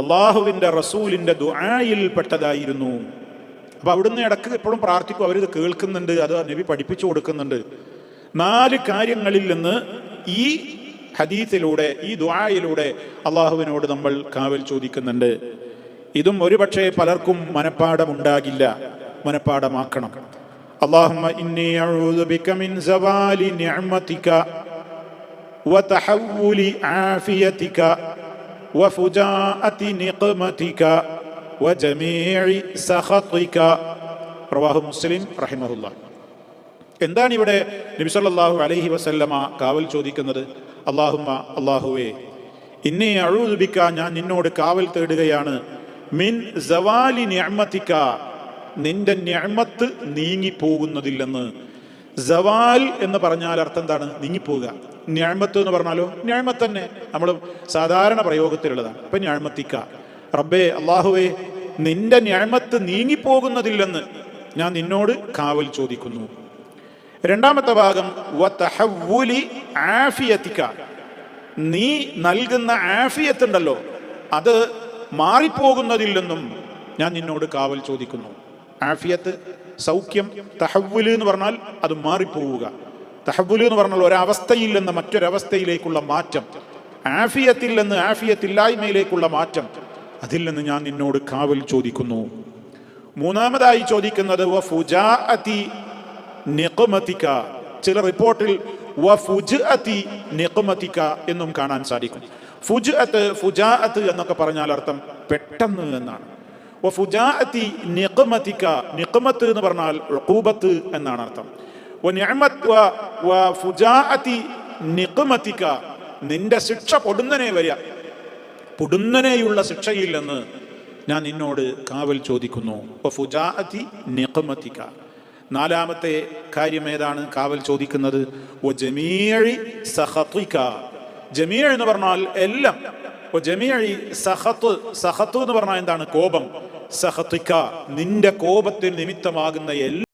അള്ളാഹുവിൻ്റെ റസൂലിൻ്റെ ദുആയിൽപ്പെട്ടതായിരുന്നു അപ്പോൾ അവിടുന്ന് ഇടക്ക് എപ്പോഴും പ്രാർത്ഥിക്കും അവരിത് കേൾക്കുന്നുണ്ട് അത് നബി പഠിപ്പിച്ചു കൊടുക്കുന്നുണ്ട് നാല് കാര്യങ്ങളിൽ നിന്ന് ഈ ഹദീത്തിലൂടെ ഈ ദുആയിലൂടെ അള്ളാഹുവിനോട് നമ്മൾ കാവൽ ചോദിക്കുന്നുണ്ട് ഇതും ഒരുപക്ഷെ പലർക്കും മനപ്പാടമുണ്ടാകില്ല മനപ്പാടമാക്കണം اللهم إني أعوذ بك من زوال نعمتك وتحول عافيتك وفجاءة نقمتك وجميع سخطك റവാഹു മുസ്ലിം റഹിമഹുല്ല എന്താണ് ഇവിടെ നബിസല്ലാഹു അലൈഹി വസല്ലമ കാവൽ ചോദിക്കുന്നത് അള്ളാഹുമ്മ അള്ളാഹുവേ ഇന്നെ അഴുതുബിക്ക ഞാൻ നിന്നോട് കാവൽ തേടുകയാണ് മിൻ സവാലി ഞമ്മത്തിക്ക നിന്റെ ഞമ്മത്ത് നീങ്ങിപ്പോകുന്നതില്ലെന്ന് സവാൽ എന്ന് പറഞ്ഞാൽ അർത്ഥം എന്താണ്? നീങ്ങിപ്പോവുക. ഞാഴ്മത്ത് എന്ന് പറഞ്ഞാലോ? ഞാഴ്മത്ത് തന്നെ. നമ്മൾ സാധാരണ പ്രയോഗത്തിലുള്ളതാണ്. അപ്പൊ ഞാഴ്മത്തിക്ക റബ്ബേ അള്ളാഹുവേ നിന്റെ ഞാഴ്മത്ത് നീങ്ങിപ്പോകുന്നതില്ലെന്ന് ഞാൻ നിന്നോട് കാവൽ ചോദിക്കുന്നു. രണ്ടാമത്തെ ഭാഗം ആഫിയത്തിക്ക. നീ നൽകുന്ന ആഫിയത്ത് ഉണ്ടല്ലോ അത് മാറിപ്പോകുന്നതില്ലെന്നും ഞാൻ നിന്നോട് കാവൽ ചോദിക്കുന്നു. ആഫിയത്ത് സൗഖ്യം തഹവ്വുൽ എന്ന് പറഞ്ഞാൽ അത് മാറിപ്പോവുക. തഹവ്വുൽ എന്ന് പറഞ്ഞാൽ ഒരവസ്ഥയിൽ നിന്ന് മറ്റൊരവസ്ഥയിലേക്കുള്ള മാറ്റം. ആഫിയത്തിൽ നിന്ന് ആഫിയത്തില്ലായ്മയിലേക്കുള്ള മാറ്റം. അതിൽ നിന്ന് ഞാൻ നിന്നോട് കാവൽ ചോദിക്കുന്നു. മൂന്നാമതായി ചോദിക്കുന്നത് ചില റിപ്പോർട്ടിൽ എന്നും കാണാൻ സാധിക്കും. ഫുജ്അത്ത് ഫുജാഅത്ത് എന്നൊക്കെ പറഞ്ഞാൽ അർത്ഥം പെട്ടെന്ന് എന്നാണ്. നിഖ്മത്ത് എന്ന് പറഞ്ഞാൽ ഉഖൂബത്ത് എന്നാണ് അർത്ഥം. നിഖ്മതിക നിന്റെ ശിക്ഷ പൊടുന്നനെ വരിക. പൊടുന്നനെയുള്ള ശിക്ഷയിൽ നിന്ന് ഞാൻ നിന്നോട് കാവൽ ചോദിക്കുന്നു. നിഖ്മതിക. നാലാമത്തെ കാര്യം ഏതാണ് കാവൽ ചോദിക്കുന്നത്? ജമീഅ എന്ന് പറഞ്ഞാൽ എല്ലാം. സഹത്ത് സഹത്ത് എന്ന് പറഞ്ഞാൽ എന്താണ്? കോപം. സഖതിക നിന്റെ കോപത്തിന് നിമിത്തമാകുന്ന എല്ലാ